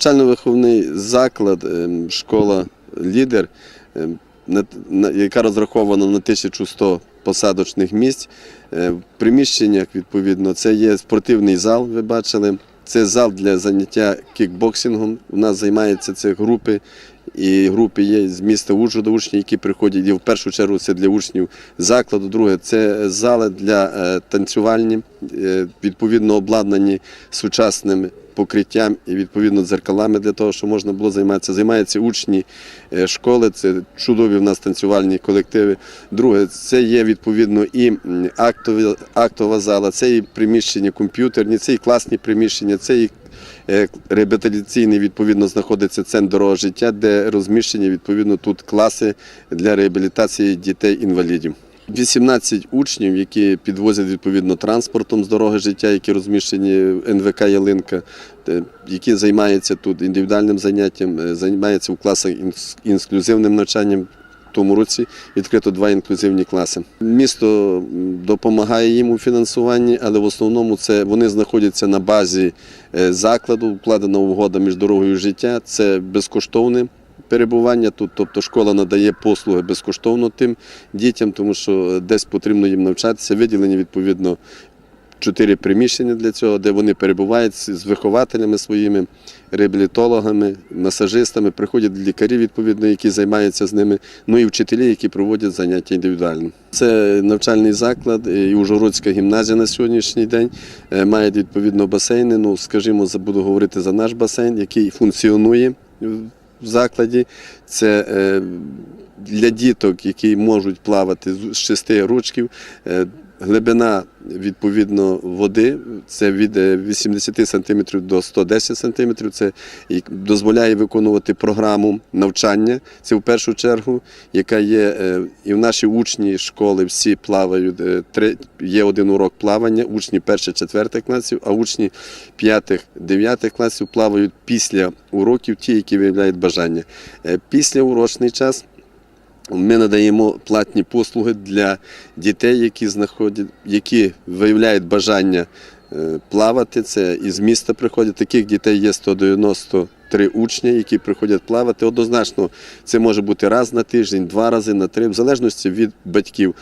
Навчально-виховний заклад, ем, школа лідер, ем, яка розрахована на 1100 посадочних місць. Е, В приміщеннях, відповідно, це є спортивний зал, ви бачили. Це зал для заняття кікбоксингом. У нас займаються це групи. І групи є з міста Ужгорода, учні, які приходять. І в першу чергу це для учнів закладу. Друге, це зали для е, танцювальні, е, відповідно обладнані сучасним покриттям і відповідно дзеркалами для того, щоб можна було займатися. Займаються учні е, школи, це чудові в нас танцювальні колективи. Друге, це є відповідно і м, актові, актова зала, це і приміщення комп'ютерні, це і класні приміщення, це і е, реабілітаційний відповідно знаходиться центр дорога життя, де розміщені відповідно тут класи для реабілітації дітей-інвалідів. 18 учнів, які підвозять відповідно транспортом з дороги життя, які розміщені в НВК Ялинка, е, які займаються тут індивідуальним заняттям, е, займаються в класах інклюзивним навчанням. В тому році відкрито два інклюзивні класи. Місто допомагає їм у фінансуванні, але в основному це вони знаходяться на базі е, закладу, вкладена угода між дорогою життя. Це безкоштовне перебування тут. Тобто школа надає послуги безкоштовно тим дітям, тому що десь потрібно їм навчатися. Виділені відповідно чотири приміщення для цього, де вони перебувають з вихователями своїми, реабілітологами, масажистами, приходять лікарі, відповідно, які займаються з ними, ну і вчителі, які проводять заняття індивідуально. Це навчальний заклад і Ужгородська гімназія на сьогоднішній день е, має відповідно басейни. Ну, скажімо, буду говорити за наш басейн, який функціонує закладі. Це е, для діток, які можуть плавати з шести ручків. Е, Глибина відповідно води це від е, 80 см до 110 см. Це дозволяє виконувати програму навчання. Це в першу чергу, яка є е, і в наші учні школи всі плавають. е, Три є один урок плавання, учні перших, четвертих класів, а учні п'ятих, дев'ятих класів плавають після уроків, ті, які виявляють бажання. Е, Після урочний час. Ми надаємо платні послуги для дітей, які знаходять, які виявляють бажання е, плавати. Це із міста приходять. Таких дітей є 193 учні, які приходять плавати. Однозначно, це може бути раз на тиждень, два рази на три, в залежності від батьків.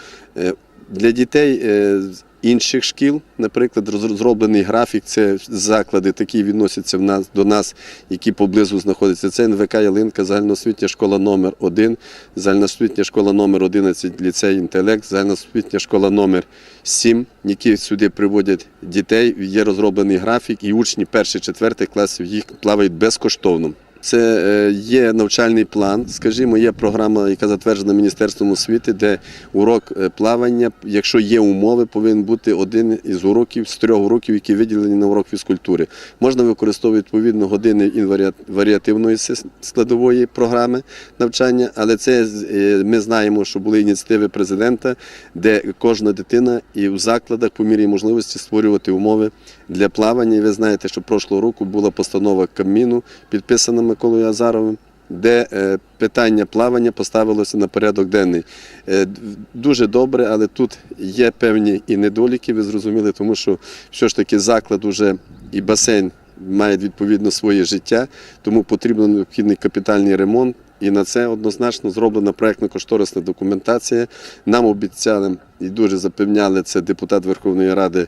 Для дітей е, інших шкіл, наприклад, роз- зроблений графік, це заклади, такі відносяться в нас до нас, які поблизу знаходяться. Це НВК Ялинка, загальноосвітня школа номер 1 загальноосвітня школа номер 11 ліцей інтелект, загальноосвітня школа номер 7 які сюди приводять дітей. Є розроблений графік, і учні перших, четвертих класів їх плавають безкоштовно. Це е, є навчальний план, скажімо, є програма, яка затверджена Міністерством освіти, де урок е, плавання, якщо є умови, повинен бути один із уроків з трьох уроків, які виділені на урок фізкультури. Можна використовувати відповідно години інваріа- варіативної складової програми навчання, але це е, ми знаємо, що були ініціативи президента, де кожна дитина і в закладах по мірі можливості створювати умови для плавання. І ви знаєте, що прошлого року була постанова Кабміну, підписана Миколою Азаровим. Де е, питання плавання поставилося на порядок денний. Е, дуже добре, але тут є певні і недоліки, ви зрозуміли, тому що все ж таки заклад уже і басейн мають відповідно своє життя, тому потрібен необхідний капітальний ремонт. І на це однозначно зроблена проєктно-кошторисна документація. Нам обіцяли і дуже запевняли це депутат Верховної Ради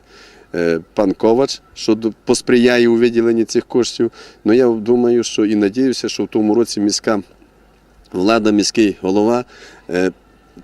пан Ковач, що посприяє у виділенні цих коштів. Ну я думаю, що і надіюся, що в тому році міська влада, міський голова е,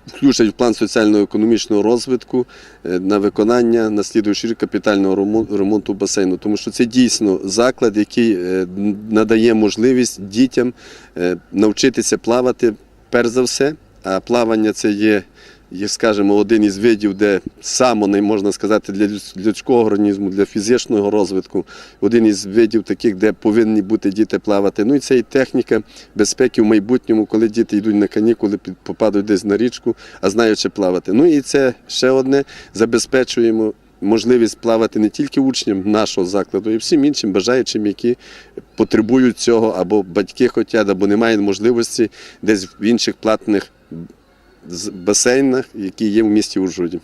включать в план соціально-економічного розвитку е, на виконання на слідуючий рік капітального ремонту басейну. Тому що це дійсно заклад, який е, надає можливість дітям е, навчитися плавати перш за все. А плавання це є, є, скажімо, один із видів, де саме не можна сказати для людського організму, для фізичного розвитку, один із видів таких, де повинні бути діти плавати. Ну і це і техніка безпеки в майбутньому, коли діти йдуть на канікули, попадають десь на річку, а знаючи плавати. Ну і це ще одне забезпечуємо. Можливість плавати не тільки учням нашого закладу, і всім іншим бажаючим, які потребують цього, або батьки хочуть, або немає можливості десь в інших платних з- басейнах, які є в місті Ужгороді.